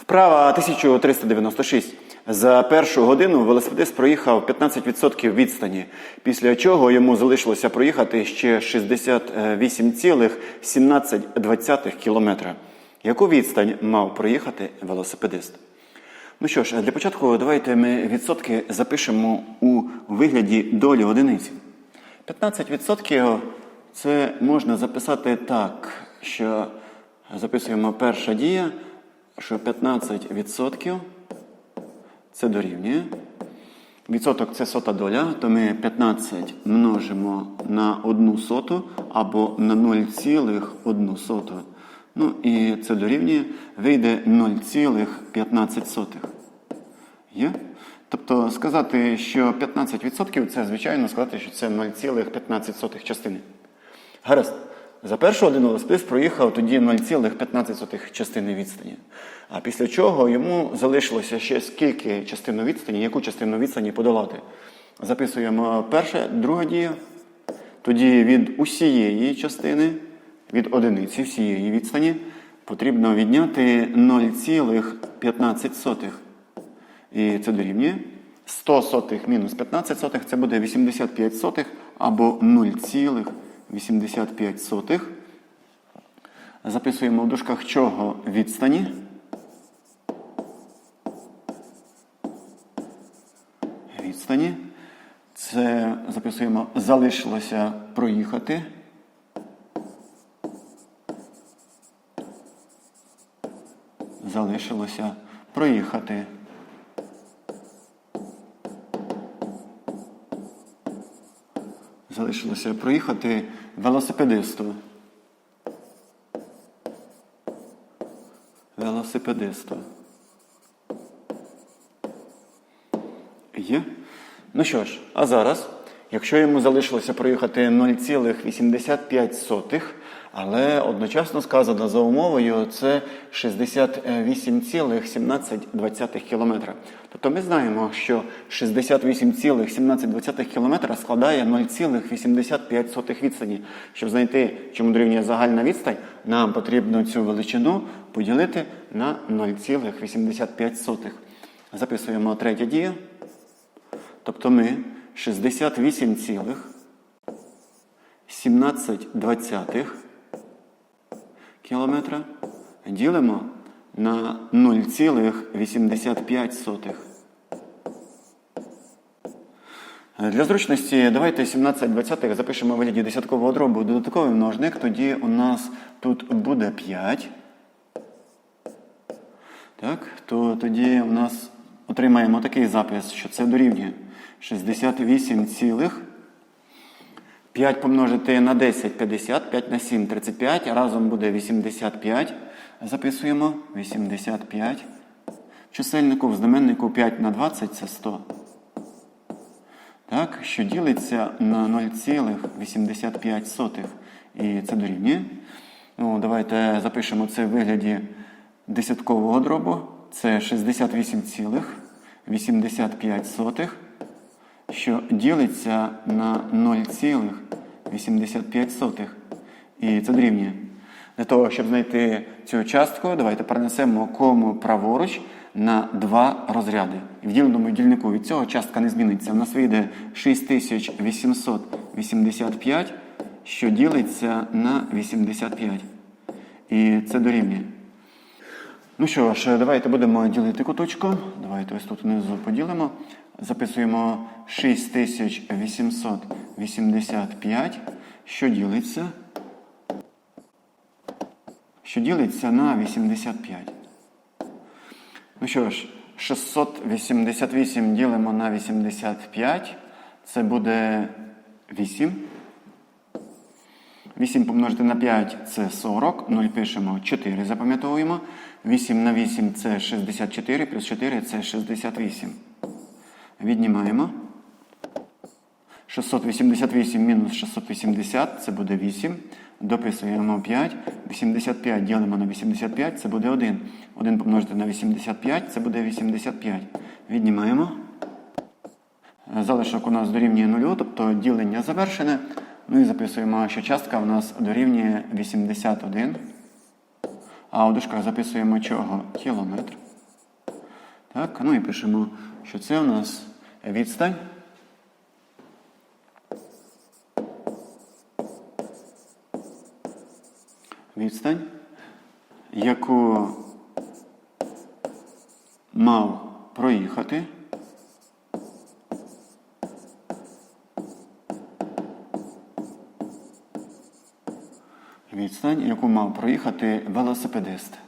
Вправа 1396. За першу годину велосипедист проїхав 15% відстані, після чого йому залишилося проїхати ще 68,17 кілометра. Яку відстань мав проїхати велосипедист? Ну що ж, для початку давайте ми відсотки запишемо у вигляді долі одиниці. 15% це можна записати так, що записуємо перша дія, що 15% це дорівнює. Відсоток це сота доля, то ми 15 множимо на 1 соту або на 0,1 соту. Ну і це дорівнює, вийде 0,15. Є? Тобто сказати, що 15% це, звичайно, сказати, що це 0,15 частини. Гаразд. За першу годину велосипедист проїхав тоді 0,15 частини відстані. А після чого йому залишилося ще скільки частину відстані, яку частину відстані подолати. Записуємо перше, друга дія. Тоді від усієї частини, від одиниці всієї відстані, потрібно відняти 0,15. І це дорівнює. 100 сотих мінус 15 сотих це буде 85 сотих або 0,85 сотих. Записуємо в дужках чого відстані. Відстані. Це записуємо залишилося проїхати. Залишилося проїхати. Залишилося проїхати велосипедисту. Велосипедисту. Є? Ну що ж, а зараз, якщо йому залишилося проїхати 0,85, але одночасно сказано за умовою це 68,17 кілометра. Тобто ми знаємо, що 68,17 кілометра складає 0,85 відстані. Щоб знайти, чому дорівнює загальна відстань, нам потрібно цю величину поділити на 0,85. Записуємо третя дія. Тобто ми 68,17 кілометра ділимо на 0,85. Для зручності давайте 17 двадцятих запишемо вигляді десяткового дробу додатковий множник, тоді у нас тут буде 5. Так, то тоді у нас отримаємо такий запис, що це дорівнює 68 цілих. 5 помножити на 10 50, 5 на 7 35, разом буде 85. Записуємо 85. В чисельнику в знаменнику 5 на 20 це 100. Так, що ділиться на 0,85. І це дорівнює. Ну, Давайте запишемо це в вигляді десяткового дробу. Це 68,85, що ділиться на 0,85. І це дорівнює. Для того, щоб знайти цю частку, давайте перенесемо кому праворуч на два розряди. В діленому дільнику від цього частка не зміниться. У нас вийде 6885, що ділиться на 85. І це дорівнює. Ну що ж, давайте будемо ділити куточку. Давайте ось тут внизу поділимо. Записуємо 6885, що ділиться. Що ділиться на 85. Ну що ж, 688 ділимо на 85. Це буде 8. 8 помножити на 5 це 40. 0 пишемо 4, запам'ятовуємо. 8 на 8 це 64, плюс 4 це 68. Віднімаємо. 688 мінус 680 це буде 8. Дописуємо 5. 85 ділимо на 85, це буде 1. 1 помножити на 85, це буде 85. Віднімаємо. Залишок у нас дорівнює 0, тобто ділення завершене. Ну і записуємо, що частка у нас дорівнює 81. А у дужках записуємо чого? Кілометр. Так, ну і пишемо, що це у нас відстань. Відстань, яку мав проїхати. Відстань, яку мав проїхати велосипедист.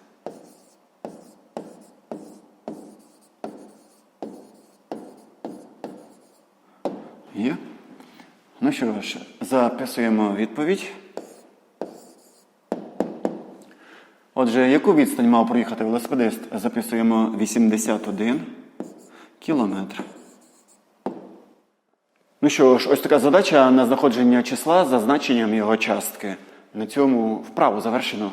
Є. Ж, записуємо відповідь. Отже, яку відстань мав проїхати велосипедист? Записуємо 81 кілометр. Ну що ж, ось така задача на знаходження числа за значенням його частки. На цьому вправу завершено.